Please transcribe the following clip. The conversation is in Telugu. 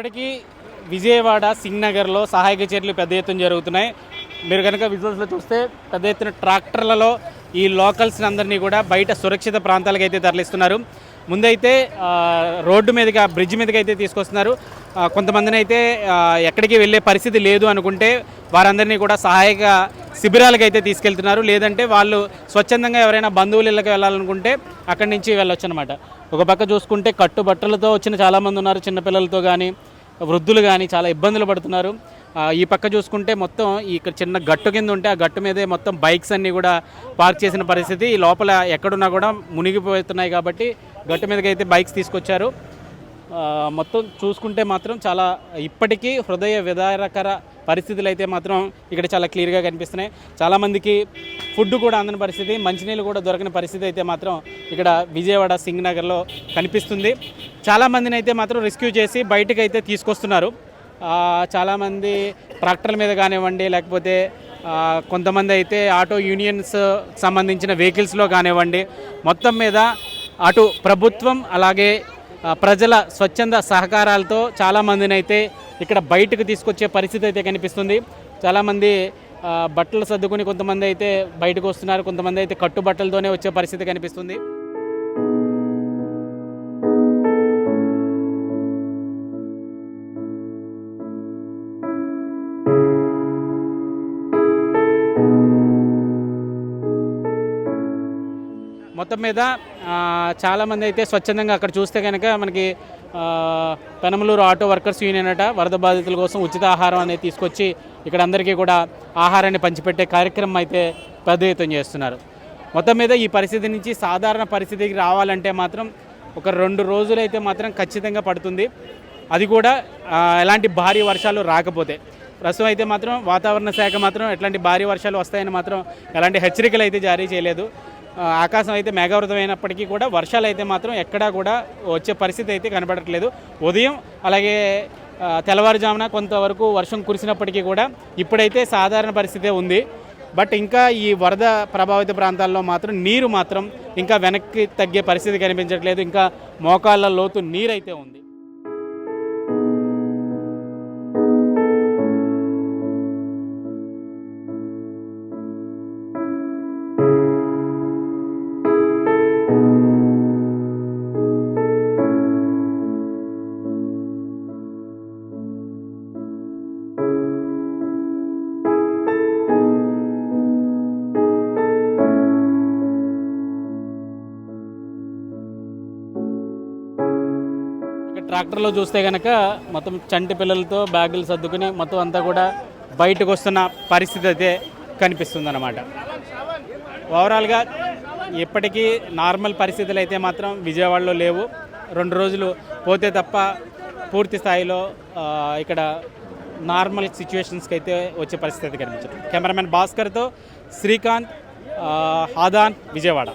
ఇప్పటికీ విజయవాడ సింగ్ నగర్లో సహాయక చర్యలు పెద్ద ఎత్తున జరుగుతున్నాయి. మీరు కనుక విజువల్స్లో చూస్తే పెద్ద ఎత్తున ట్రాక్టర్లలో ఈ లోకల్స్ అందరినీ కూడా బయట సురక్షిత ప్రాంతాలకు అయితే తరలిస్తున్నారు. ముందైతే రోడ్డు మీదుగా బ్రిడ్జ్ మీదకి అయితే తీసుకొస్తున్నారు. కొంతమందిని అయితే ఎక్కడికి వెళ్ళే పరిస్థితి లేదు అనుకుంటే వారందరినీ కూడా సహాయక శిబిరాలకు అయితే తీసుకెళ్తున్నారు. లేదంటే వాళ్ళు స్వచ్ఛందంగా ఎవరైనా బంధువుల ఇళ్ళకి వెళ్ళాలనుకుంటే అక్కడి నుంచి వెళ్ళొచ్చు అనమాట ఒక పక్క చూసుకుంటే కట్టుబట్టలతో వచ్చిన చాలామంది ఉన్నారు చిన్నపిల్లలతో కానీ వృద్ధులు కానీ చాలా ఇబ్బందులు పడుతున్నారు. ఈ పక్క చూసుకుంటే మొత్తం ఇక్కడ చిన్న గట్టు కింద ఉంటే ఆ గట్టు మీదే మొత్తం బైక్స్ అన్నీ కూడా పార్క్ చేసిన పరిస్థితి. ఈ లోపల ఎక్కడున్నా కూడా మునిగిపోతున్నాయి కాబట్టి గట్టు మీదకి అయితే బైక్స్ తీసుకొచ్చారు. మొత్తం చూసుకుంటే మాత్రం చాలా ఇప్పటికీ హృదయ విదారకర పరిస్థితులు అయితే మాత్రం ఇక్కడ చాలా క్లియర్గా కనిపిస్తున్నాయి. చాలామందికి ఫుడ్ కూడా అందని పరిస్థితి మంచినీళ్ళు కూడా దొరకని పరిస్థితి అయితే మాత్రం ఇక్కడ విజయవాడ సింగ్ నగర్లో కనిపిస్తుంది. చాలామందిని అయితే మాత్రం రెస్క్యూ చేసి బయటకు అయితే తీసుకొస్తున్నారు చాలామంది ట్రాక్టర్ల మీద కానివ్వండి లేకపోతే కొంతమంది అయితే ఆటో యూనియన్స్ సంబంధించిన వెహికల్స్లో కానివ్వండి మొత్తం మీద అటు ప్రభుత్వం అలాగే ప్రజల స్వచ్ఛంద సహకారాలతో చాలామందిని అయితే ఇక్కడ బయటకు తీసుకొచ్చే పరిస్థితి అయితే కనిపిస్తుంది. చాలామంది బట్టలు సర్దుకుని కొంతమంది అయితే బయటకు వస్తున్నారు కొంతమంది అయితే కట్టుబట్టలతోనే వచ్చే పరిస్థితి కనిపిస్తుంది. మొత్తం మీద చాలామంది అయితే స్వచ్ఛందంగా అక్కడ చూస్తే కనుక మనకి పెనమలూరు ఆటో వర్కర్స్ యూనియన్ అట వరద బాధితుల కోసం ఉచిత ఆహారం అనేది తీసుకొచ్చి ఇక్కడ అందరికీ కూడా ఆహారాన్ని పంచిపెట్టే కార్యక్రమం అయితే పెద్ద ఎత్తున చేస్తున్నారు. మొత్తం మీద ఈ పరిస్థితి నుంచి సాధారణ పరిస్థితికి రావాలంటే మాత్రం ఒక రెండు రోజులు అయితే మాత్రం ఖచ్చితంగా పడుతుంది. అది కూడా ఎలాంటి భారీ వర్షాలు రాకపోతే. ప్రస్తుతం అయితే మాత్రం వాతావరణ శాఖ మాత్రం ఎట్లాంటి భారీ వర్షాలు వస్తాయని మాత్రం ఎలాంటి హెచ్చరికలు అయితే జారీ చేయలేదు. ఆకాశం అయితే మేఘావృతమైనప్పటికీ కూడా వర్షాలు అయితే మాత్రం ఎక్కడా కూడా వచ్చే పరిస్థితి అయితే కనబడట్లేదు. ఉదయం అలాగే తెల్లవారుజామున కొంతవరకు వర్షం కురిసినప్పటికీ కూడా ఇప్పుడైతే సాధారణ పరిస్థితే ఉంది. బట్ ఇంకా ఈ వరద ప్రభావిత ప్రాంతాల్లో మాత్రం నీరు మాత్రం ఇంకా వెనక్కి తగ్గే పరిస్థితి కనిపించట్లేదు. ఇంకా మోకాళ్ళ లోతు నీరైతే ఉంది. ట్రాక్టర్లో చూస్తే కనుక మొత్తం చంటి పిల్లలతో బ్యాగులు సర్దుకుని మొత్తం అంతా కూడా బయటకు వస్తున్న పరిస్థితి అయితే కనిపిస్తుంది అన్నమాట ఓవరాల్గా ఇప్పటికీ నార్మల్ పరిస్థితులు అయితే మాత్రం విజయవాడలో లేవు. రెండు రోజులు పోతే తప్ప పూర్తి స్థాయిలో ఇక్కడ నార్మల్ సిచ్యువేషన్స్కి అయితే వచ్చే పరిస్థితి కనిపించదు కెమెరామెన్ భాస్కర్తో శ్రీకాంత్ హాదాన్ విజయవాడ.